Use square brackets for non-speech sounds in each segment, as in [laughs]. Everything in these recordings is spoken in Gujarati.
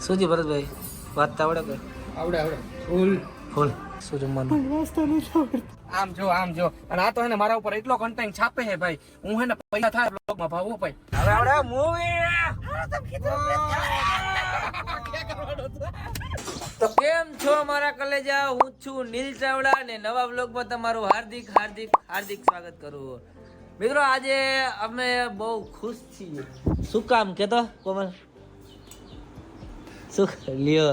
શું છે ભરતભાઈ? વાત તો આવડે કે આવડે આવડે. ફૂલ. ફૂલ. શું જમવાનું? આમ જો આમ જો. અને આ તો હે ને મારા ઉપર એટલો કન્ટેન્ટ છાપે હે ભાઈ. હું હે ને પૈસા થાય બ્લોગમાં ભાવો ભાઈ. હવે આવડે મૂવી [laughs] તો કેમ છો મારા કલેજા? હું છું નીલ ચાવડા ને નવા વ્લોગમાં તમારું હાર્દિક હાર્દિક હાર્દિક સ્વાગત કરું મિત્રો આજે અમે બહુ ખુશ છીએ. શું કામ? કેતો કોમલ. શું લ્યો.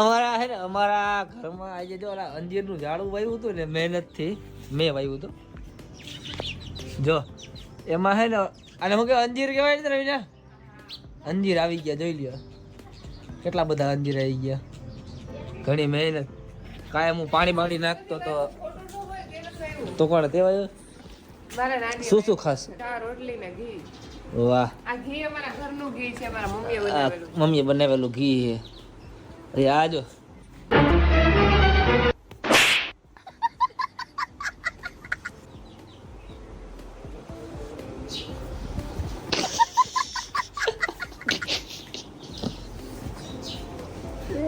અમારા હે ને અમારા ઘરમાં આજે જો ઓલા અંજીરનું ઝાડું વાવ્યું હતું ને મહેનતથી મેં વાવ્યું હતું. જો એમાં હે ને અને હું કે અંજીર કહેવાય ને રવિના અંજીર આવી ગયા જોઈ લ્યો. કેટલા બધા અંજીર આવી ગયા. ઘણી મહેનત. કાયમ હું પાણી બાણી નાખતો તો તો કોણ તેવાય મારા શું શું ખાસ? રોટલી ને ઘી. વાહ. આ ઘી અમારા ઘરનું ઘી છે મારા મમ્મીએ આ બનાવેલું મમ્મીએ બનાવેલું ઘી છે. અરે આ જો.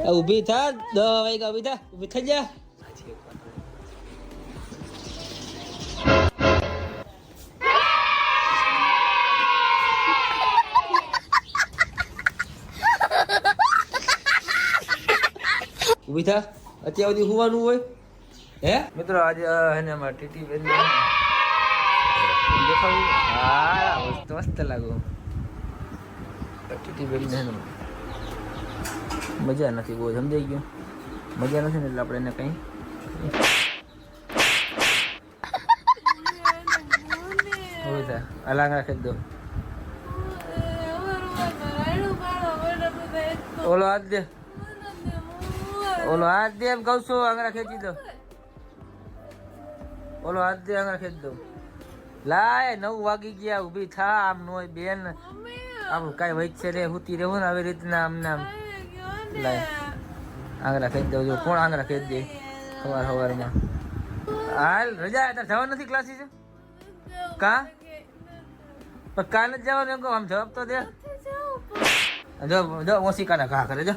આ ઊભી થા દસ વાગ્યા ઊભી થા ઊભી થઈ જા. ઊભી થા. અત્યાર સુધી હોવાનું હોય. હે? મિત્રો આજે એને ને અમારા ટીટી પહેરી દેખાવું હા મસ્ત મસ્ત લાગો. ટીટી પહેરીને ને મજા નથી બહુ સમજાઈ ગયું? મજા નથી ને એટલે આપણે એને કંઈ ઊભી થા. અલાંગા ખેંચ દો. ઓલો હાથ દે. ઓલો હાથ દે એમ કહું છું આંગળા ખેંચી દો. ઓલો હાથ દે આંગળા ખેંચી દો. લાય નવ વાગી ગયા ઊભી થા આમ નો બેન. આપણું કાંઈ વચ્ચે રે હુતી રહેવું ને આવી રીતના આમ નામ લાય. આંગળા ખેંચી દો જો કોણ આંગળા ખેંચી દે? સવાર સવારમાં. હાલ રજા તાર જવા નથી ક્લાસીસ કા? પણ કાલે જ જવાનું એમ કહો આમ જવાબ તો દે. જો જો ઓશિકાના ઘા કરે જો.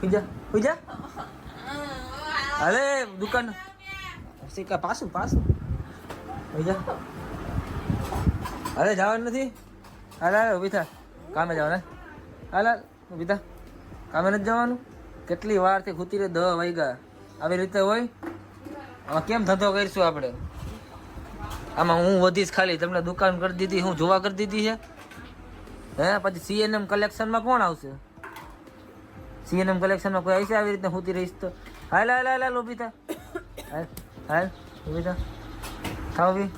હુઈ જા હુઈ જા અરે દુકાન ઓશિકા પાછું પાછું હુઈ જા અરે જવાનું નથી અરે અરે ઊભી થા કામે જવાના હાલ હાલ ઊભી થા કામે નથી જવાનું કેટલી વારથી ખૂતી રહે દસ વાગ્યા. આવી રીતે હોય. આમાં કેમ ધંધો કરીશું આપણે? આમાં હું વધીશ ખાલી. તમને દુકાન કરી દીધી હું જોવા કરી દીધી છે. હે પછી સીએનએમ કલેક્શનમાં કોણ આવશે? સીએનએમ કલેક્શનમાં કોઈ આવશે આવી રીતે હોતી રહીશ તો? હાલ હાલ હાલ હાલ ઊભી થા. હાલ હાલ ઊભી થા. થા ઊભી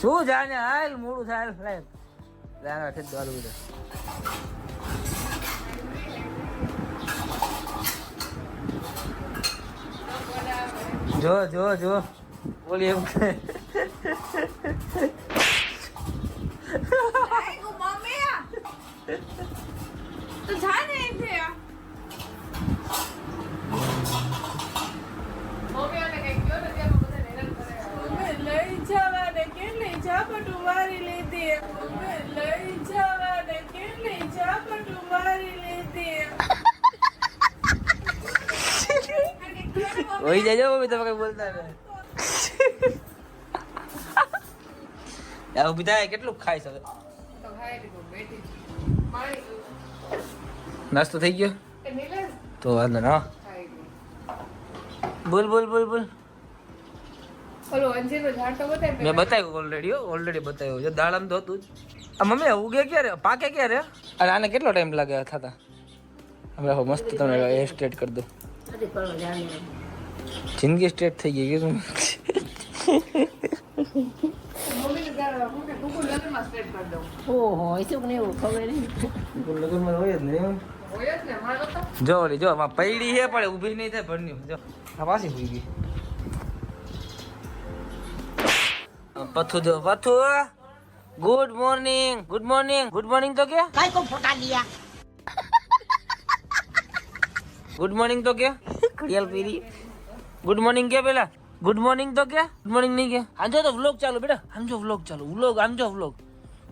શું જાને? હાલ મોડું થાય હાલ લાય લાય દોલ ઊભી થા. જો જો જો. બોલી એમ જાય મમ્મી તમે કઈ બોલતા ને ઊભી થાય કેટલું ખાઈ શકે નાસ્તો થઈ ગયો તો વાંધો ના બોલ બોલ બોલ બોલ મેં બતાવ્યું ઓલરેડી ઓલરેડી બતાવ્યું છે દાળ આમ ધોતું જ આ મમ્મી ઉગે ક્યારે પાકે ક્યારે અને આને કેટલો ટાઈમ લાગે થતા હમણાં મસ્ત તમને હેર સ્ટ્રેટ કરી દઉં જિંદગી સ્ટ્રેટ થઈ ગઈ શું? પથુ પથુ good morning good morning good morning તો કે? કાઈ કો ફોટા દિયા ગુડ મોર્નિંગ તો કે? પીરી ગુડ મોર્નિંગ કે પેલા? ગુડ મોર્નિંગ તો કે? ગુડ મોર્નિંગ નહીં કે? આંજો તો વ્લોગ ચાલુ બેટા. આમ જો વ્લોગ ચાલુ. વ્લોગ આમ જો વ્લોગ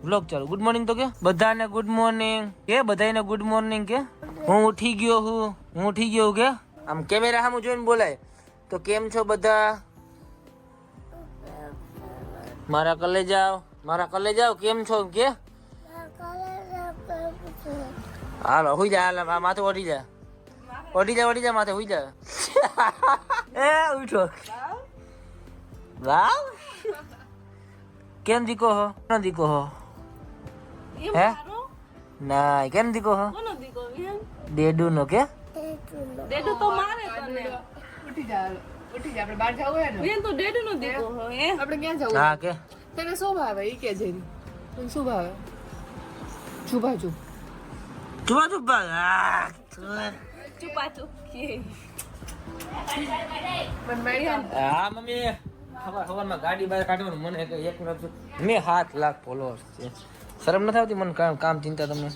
વ્લોગ ચાલુ. ગુડ મોર્નિંગ તો કે? બધાને ગુડ મોર્નિંગ કે બધાને ગુડ મોર્નિંગ કે? હું ઉઠી ગયો હું. હું ઉઠી ગયો હું કે? આમ કેમેરા સામે જોઈને બોલાય. તો કેમ છો બધા? મારા કલે જાઓ મારા કલે જાઓ કેમ છો? કે? હાલો હોઈ જા હાલ આ માથે ઓઢી જા. ઓઢી જા ઓડી જા માથે હોઈ જા. [laughs] એ ઉઠો. વાવ. કેમ દીકો હો? કોનો દીકો હો? એમ હે? ના કેમ દીકો હો? કોનો દીકો ડેડુ નો કે? ડેડુ તો મારે તને ઉઠી જા ઉઠી જા આપણે બહાર જવું હોય ને? તો ડેડુ નો દીકો હો હે? આપણે ક્યાં જવું? હા કે. તને શું ભાવે? ઈ કે જેરી. તને શું ભાવે? છુપ ચુપા ચુપા આ, ચુપા ચુપ કે પણ મેળી હા મમ્મી. ખબર ખબરમાં ગાડી બહાર કાઢવાનું મને એક મિનિટ મેં સાત લાખ ફોલોઅર્સ છે. શરમ નથી આવતી મને કામ કામ ચિંતા તમને?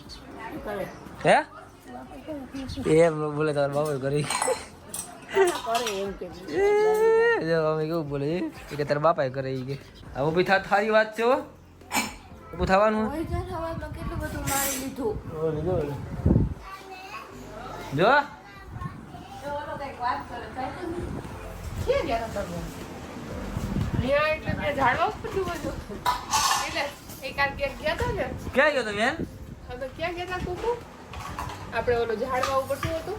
હે? એ બોલે તારા બાબુ કરી જો અમે કેવું બોલે? છે કે તારા બાપા કરે ઈ કે. હવે ઊભી થા થારી વાત છે ઊભું થવાનું? ને? ક્યાં ગયો તમે બેન હા તો ક્યાં ગયા કુકુ? આપણે ઓલો ઝાડવા ઉપર શું હતું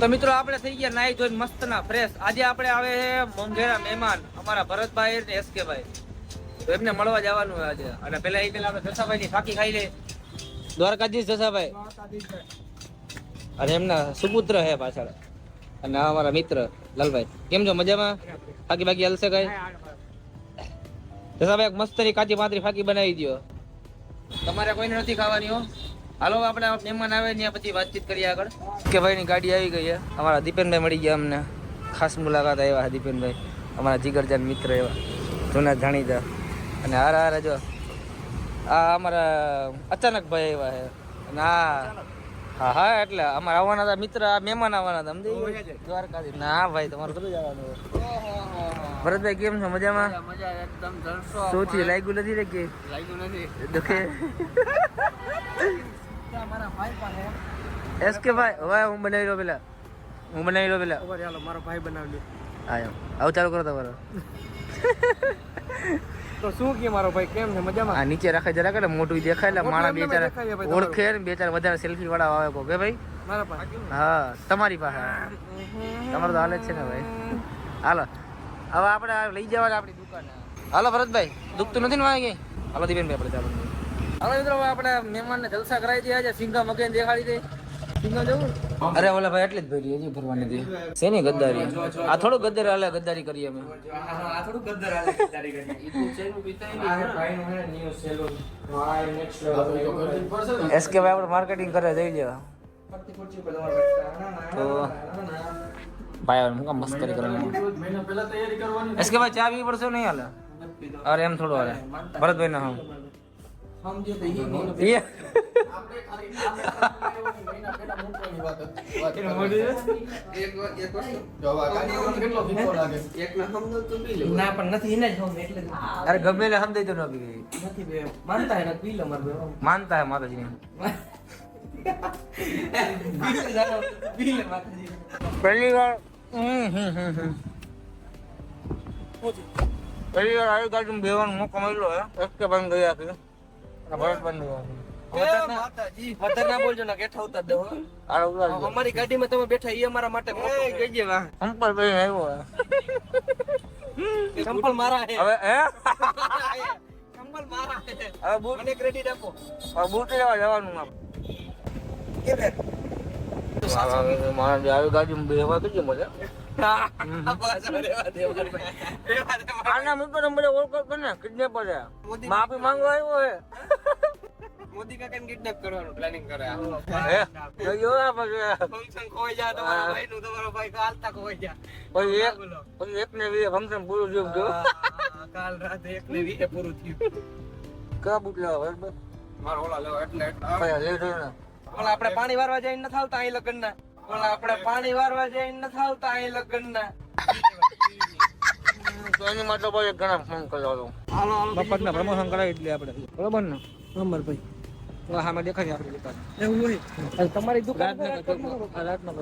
તો મિત્રો આપણે થઈ ગયા નાઈ જોઈને મસ્ત ના ફ્રેશ આજે આપણે આવે છે મોંઘેરા મહેમાન અમારા ભરતભાઈ ને એસકે ભાઈ. તો એમને મળવા જવાનું આજે. અને પેલા એ પેલા આપણે જસાભાઈ ની ફાકી ખાઈ લે. દ્વારકાધીશ જસાભાઈ. અને એમના સુપુત્ર હે પાછળ. અને અમારા મિત્ર લાલભાઈ. કેમ છો? મજામાં? ફાકી બાકી હલશે કઈ? જસાભાઈ, એક મસ્તરી કાચી પાતરી ફાકી બનાવી દો તમારે કોઈને નથી ખાવાની હો. હાલો, આપણે મહેમાન આવે ત્યાં પછી વાતચીત કરીએ આગળ. કે ભાઈની ગાડી આવી ગઈ છે અમારા દીપેનભાઈ મળી ગયા અમને. ખાસ મુલાકાત આવ્યા દીપેનભાઈ. અમારા જીગરજાન મિત્ર એવા. જૂના જાણીતા. અને હારા હારા જો. આ અમારા અચાનક ભાઈ એવા છે અને આ હા હા એટલે અમારે આવવાના હતા મિત્ર આ મહેમાન આવવાના હતા સમજી ગયા? દ્વારકાથી ના ભાઈ તમારે કਦੋਂ જવાનું ભરતભાઈ કેમ છો? મજામાં? શું થયું? લાગ્યું નથી રે કે? લાગ્યું નથી. દુખે? એસ કે ભાઈ હવે હું બનાવી લો પેલા? હું બનાવી લો પેલા? મારો ભાઈ બનાવ્યો હા આવું ચાલુ કરો તમારો. તો શું કે મારો ભાઈ કેમ છે? મજામાં? આ નીચે રાખે જરા કરે મોટું દેખાય એટલે માણા બે ચાર ઓળખે ને બે ચાર વધારે સેલ્ફી વાળા આવે કો કે ભાઈ? મારા પાસે. હા તમારી પાસે. તમારું તો હાલે જ છે ને ભાઈ. હાલો. હવે આપણે લઈ જવા આપણી દુકાને. હાલો ભરતભાઈ દુખતું નથી ને વાંગી હાલો દીપેનભાઈ આપણે ચાલો હાલો મિત્રો હવે આપણે મહેમાનને જલસા કરાવી દે આજે સિંગા મગેન દેખાડી દે. અરે ઓલા ભાઈ એટલે જ ભરી, હજી ભરવાની નથી. શેની ગદ્દારી? આ થોડું ગદ્દાર હાલે ગદ્દારી કરીએ અમે. આ થોડું ગદ્દર હાલે ગદ્દારી કરીએ એસકે ભાઈ આપણે માર્કેટિંગ કરે, જઈ લેવા. તો ભાઈ હું કામ મસ્કરી કરવાની એસકે ભાઈ, ચા પી પડશે નહીં હાલે? અરે એમ થોડું હાલે. ભરતભાઈ ના હા સમજ્યો તો ઈ નહીં. એ ના પણ નથી એને જ હમ એટલે જ. અરે ગમે એટલે સમજાય તો ન પી ગઈ નથી બે માનતા હે ને પી લે મારો બેવો. માનતા હે માતાજી પી લે જાનો, પી લે માતાજી. પહેલી વાર હમ, હમ, હમ, હમ. પહેલી વાર આવી ગાડી બેવાનો મોકો મળ્યો હે એસકે ભાઈ ગયા હતી અને ભરતભાઈ ગયા હતી અમારી ગાડીમાં તમે બેઠા એ અમારા માટે સંપલ ભાઈ આવ્યો હે મારા હવે હે? ચંપલ મારા હવે બૂટ મને ક્રેડિટ આપો. હવે બૂટ લેવા જવાનું આપણે મારા જે આવી ગાડી બેવા કઈ મજા આના ઓળખો કર ને કિડનેપ છે. મોદી- માફી માંગવા આવ્યો હે. મોદી કાકાને કિડનેપ કરવાનું પ્લાનિંગ કરે. હે? ફંક્શન ખોઈ જાય તમારા તમારો ભાઈ કાલતા ખોઈ જાય. પછી એક ને વીએ ફંક્શન પૂરું થયું જો કાલ રાતે એક ને પૂરું થયું. કા બૂટ બરાબર મારો ઓલા લેવો એટલે ને. ઓલા આપણે પાણી વારવા જઈને ન થાવતા અહીં લગ્ન ના ઓલા આપણે પાણી વારવા જઈને ન થાવતા અહીં લગ્ન ના એની માટે બહુ ઘણા ફોન કર્યો હતો. મફતના પ્રમોશન કરાવી એટલે આપણે. બરોબર ને? અમરભાઈ. હા મેં દેખાય આપણી દુકાન. એવું હોય? તમારી દુકાન રાતના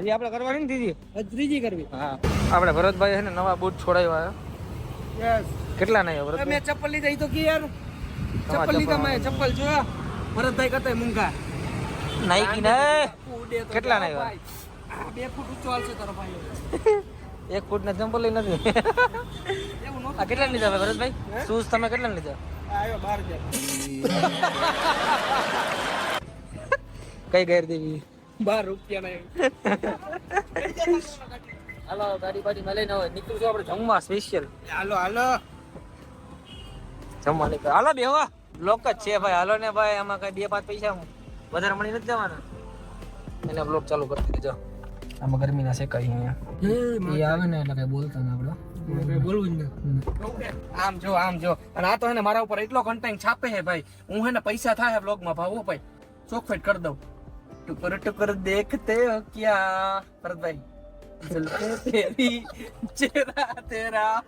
હજી આપણે કરવાની ને દીદી? ત્રીજી કરવી. હા. આપણે ભરતભાઈ છે ને નવા બૂટ છોડાવ્યા કેટલા નહીં ભરતભાઈ? મેં ચપ્પલ લીધા તો કે યાર. ચપ્પલ લીધા મેં ચપ્પલ જોયા. ભરતભાઈ કરતા મૂંગા. નાઈકી ને? કેટલા ના ભાઈ. બે [laughs] ફૂટ ઊંચો હાલશે તારો ભાઈ એક ફૂટ ના ચંપલ નથી આ કેટલા લીધા ભાઈ ભરતભાઈ? શૂઝ તમે કેટલા લીધા? આવ્યો બાર [laughs] કઈ ગેર દેવી બાર રૂપિયા ના [laughs] હાલો ગાડી બાડી માં લઈને નીકળું છું આપણે જમવા સ્પેશિયલ હાલો હાલો. જમવા નીકળ. હાલો બેવા લોક જ છે ભાઈ. હાલો ને ભાઈ આમાં કઈ બે પાંચ પૈસા વધારે મળી નથી જવાના? એને બ્લોગ ચાલુ કરી દેજો આમાં ગરમી ના શેકાય અહીંયા. એ આવે ને એટલે કઈ બોલતા ના આપણે. બોલવું જ આમ જો આમ જો. અને આ તો હે ને મારા ઉપર એટલો કન્ટેન્ટ છાપે હે ભાઈ. હું હે ને પૈસા થાય બ્લોગમાં ભાવો ભાઈ. ચોખફેટ કરી દઉં. ટુકર ટુકર દેખતે હો ક્યા? ભરતભાઈ ચેરા તેરા.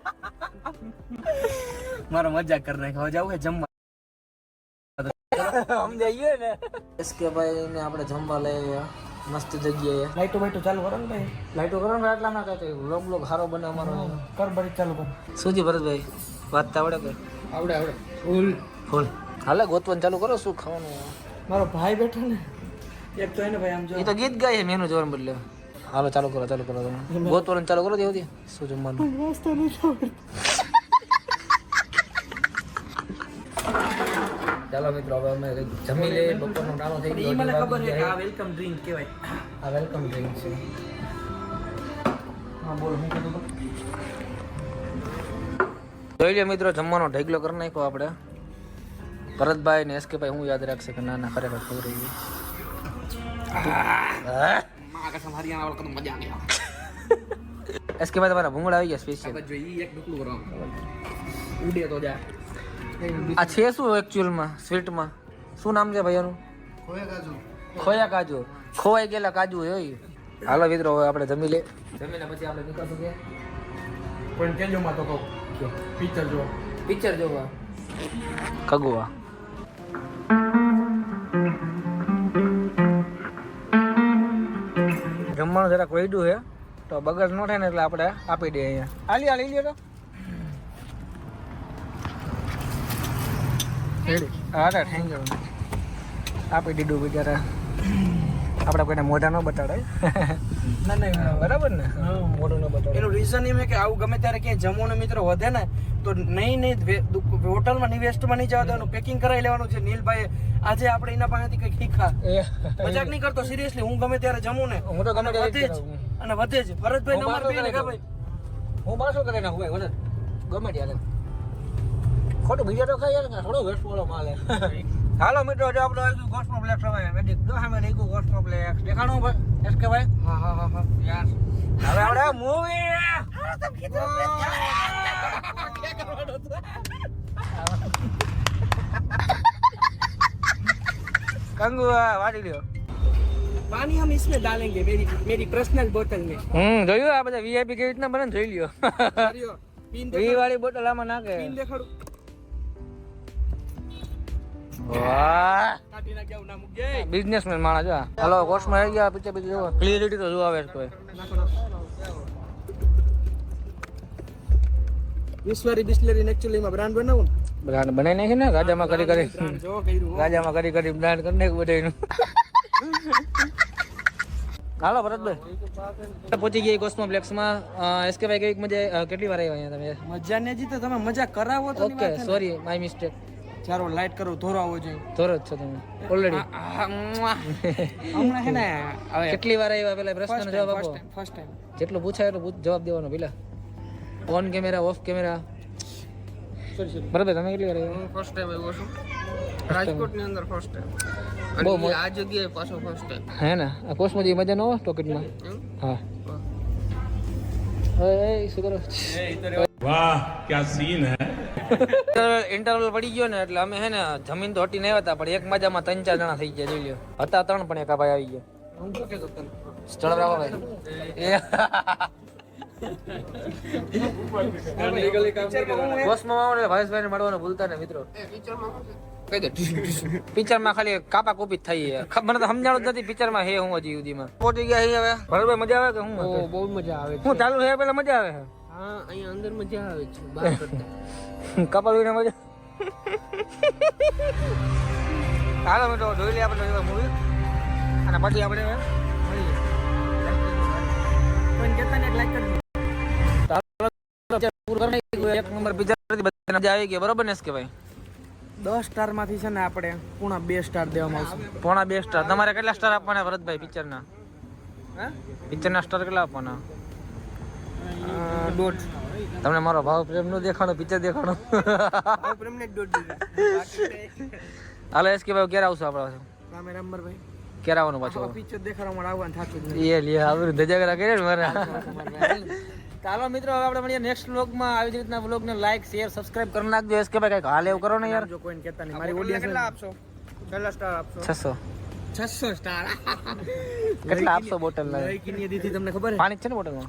મારો મજા કરી નાખ્યો. જવું હે જમવા. સમજાઈએ ને? એસકે ભાઈ ને આપણે જમવા લઈ આવ્યા મસ્ત જગ્યાએ. લાઈટો બાઈટો ચાલુ કરો ને ભાઈ. લાઈટો કરો ને આટલામાં કઈ વ્લોગ બ્લોગ સારો બને અમારો કર બરી ચાલુ કર. સુજી ભરતભાઈ? વાત તો આવડે કઈ? આવડે આવડે. ફૂલ. ફૂલ. હાલે ગોતવાનું ચાલુ કરો શું ખાવાનું? મારો ભાઈ બેઠો ને. એક તો એને ભાઈ આમ જો. એ તો ગીત ગાય મેનુ જોવાનું બદલે. હાલો ચાલુ કરો ચાલુ કરો તમે. ગોતવાનું ચાલુ કરો દેવથી શું જમવાનું? ચાલો મિત્રો હવે અમે જમી લઈએ. બપોરનો ટાણો થઈ ગયો મને ખબર છે કે આ વેલકમ ડ્રિંક કહેવાય. આ વેલકમ ડ્રિંક છે. હા બોલ હું કીધું જોઈ લે મિત્રો જમવાનો ઢગલો કરી નાખ્યો આપણે. ભરતભાઈ ને એસકે ભાઈ હું યાદ રાખશે કે ના ના ખરેખર ખબર રહી એસકે [laughs] ભાઈ તમારા ભૂંગળા આવી ગયા સ્પેશિયલ ઉડે તો જા. આ છે શું એકચ્યુઅલમાં સ્વીટમાં શું નામ છે ભાઈ એનું ખોયા કાજુ. ખોવાઈ ગયેલા કાજુ હોય હાલો મિત્રો હવે આપણે જમી લે જમીને પછી આપણે નીકળશું કે? પણ કેજો માં તો કહું. પિક્ચર જો પિક્ચર જોવા. કગુવા જમવાનું જરાક વૈડું છે તો બગર ન થાય ને એટલે આપણે આપી દઈએ અહીંયા. હાલી હાલી લ્યો તો. આપી દીધું બિચારા. આપણે કોઈને મોઢા ન બતાડાય ના ના બરાબર ને? મોઢું ન બતાડે. એનું રીઝન એમ કે આવું ગમે ત્યારે ક્યાંય જમવાનો મિત્રો વધે ને તો નહીં નહીં હોટલમાં નહીં વેસ્ટમાં નહીં જવા દેવાનું પેકિંગ કરાવી લેવાનું છે. નીલભાઈ આજે આપણે એના પાસેથી કંઈક શીખા. મજાક નહીં કરતો સિરિયસલી હું ગમે ત્યારે જમું ને હું તો ગમે ત્યારે વધે જ. અને વધે જ. ભરતભાઈ નંબર બે ને. ભાઈ હું બારસો કરી ભાઈ વજન ગમે ત્યારે. ખોટું બીજા તો ખાઈ યાર થોડો વેસ્ટ વાળો માલ હે. [laughs] હાલો મિત્રો જો આપણે આવી ગયું કોસ્મોપ્લેક્સ હવે મેજિક જો સામે રહી ગયું કોસ્મોપ્લેક્સ દેખાણું ભાઈ એસ કે ભાઈ હા હા હા હા યાર હવે આપણે મૂવી કંગુઆ વાટી લ્યો पानी हम इसमें डालेंगे मेरी मेरी पर्सनल बोतल में હમ જોયું આ બધા વીઆઈપી કેવી રીતના બને ને જોઈ લ્યો हरियो पीन વી दे [laughs] વાળી બોટલ આમાં નાખે पीन देखाड़ू બિઝનેસમેન માણસ જો હાલો કોર્સમાં આવી ગયા પિક્ચર પિક્ચર જોવો ક્લિયરિટી તો જોવા આવે કોઈ. વિશ્વરી બિસ્લેરી એક્ચ્યુઅલી માં બ્રાન્ડ બનાવું બ્રાન્ડ બનાવી નાખી ને? ગાજામાં કરી કરી. ગાજામાં કરી કરી બ્રાન્ડ કરી નાખ બધાયનું. હાલો ભરતભાઈ. પહોંચી ગયા કોસ્મોપ્લેક્સમાં એસકે ભાઈ કેવી મજા કેટલી વાર આવ્યા અહીંયા તમે? મજા ને જીતે તમે મજા કરાવો તો ઓકે સોરી માય મિસ્ટેક ચારો લાઈટ કરો ધોરો આવો જોઈએ ધોરો જ છો તમે ઓલરેડી હમણાં હે ને હવે કેટલી વાર આવ્યા પેલા પ્રશ્નનો જવાબ આપો ફર્સ્ટ ટાઈમ જેટલું પૂછાય એટલું જવાબ દેવાનો પેલા ઓન કેમેરા ઓફ કેમેરા બરાબર તમે કેટલી વાર આવ્યા હું ફર્સ્ટ ટાઈમ આવ્યો છું રાજકોટની અંદર ફર્સ્ટ ટાઈમ બહુ આ જગ્યાએ પાછો ફર્સ્ટ ટાઈમ હે ને આ કોર્સમાં જે મજા ન હોય ટોકેટમાં હા હવે શું કરો વાહ ક્યાં સીન હે ઇન્ટરવલ પડી ગયો ને એટલે અમે હે ને જમીન તો હટીને આવ્યા હતા પણ એક મજામાં ત્રણ ચાર જણા થઈ ગયા જોઈ લ્યો. હતા ત્રણ પણ એકા ભાઈ આવી ગયા. હું ભાઈ. ને મળવાનું ભૂલતા ને મિત્રો. પિક્ચરમાં ખાલી કાપા કોપી થઈ. મને તો સમજાણું જ નથી પિક્ચરમાં હે હું હજી સુધીમાં. પહોંચી ગયા હવે? ભરતભાઈ મજા આવે કે હું? બહુ મજા આવે હું ચાલુ છે પેલા મજા આવે હા અહીંયા અંદર મજા આવે છે બહાર કરતા. [laughs] કપલ વિના મજા. હાલો મિત્રો જોઈ લઈએ આપણે મૂવી અને પછી આપણે મળીએ. પણ કેતા ને લાઈક કરજો. પૂરું કરી એક નંબર પિક્ચર મજા આવી ગઈ બરોબર ને કે ભાઈ? દસ સ્ટારમાંથી છે ને આપણે પૂણા બે સ્ટાર દેવામાં આવશે. પૂણા બે સ્ટાર. તમારે કેટલા સ્ટાર આપવાના ભરતભાઈ પિક્ચરના? હા? પિક્ચરના સ્ટાર કેટલા આપવાના? દોઢ. તમને મારો ભાવ પ્રેમ નો દેખાણો પિક્ચર દેખાણો. પ્રેમને દોઢ દીધા. હાલો એસ કે ભાઈ ક્યારે આવશો આપણે રામે રામબરભાઈ ક્યારે આવવાનું પાછું? પિક્ચર દેખાડવા માટે આવવાનું થાતું જ એ લે આવરું ધજાગરા કરે ને મારા. ચાલો મિત્રો હવે આપણે મળીએ નેક્સ્ટ વ્લોગમાં આવી જ રીતના વ્લોગને લાઈક શેર સબસ્ક્રાઇબ કરી નાખજો. એસ કે ભાઈ કંઈક હાલ એવું કરો ને યાર? જો કોઈને કહેતા નહીં. મારી ઓડિયન્સ કેટલા આપશો? કેટલા સ્ટાર આપશો? છસો. છસો સ્ટાર કેટલા આપશો બોટલ લઈ કિની દીધી તમને ખબર પાણી છે ને બોટલમાં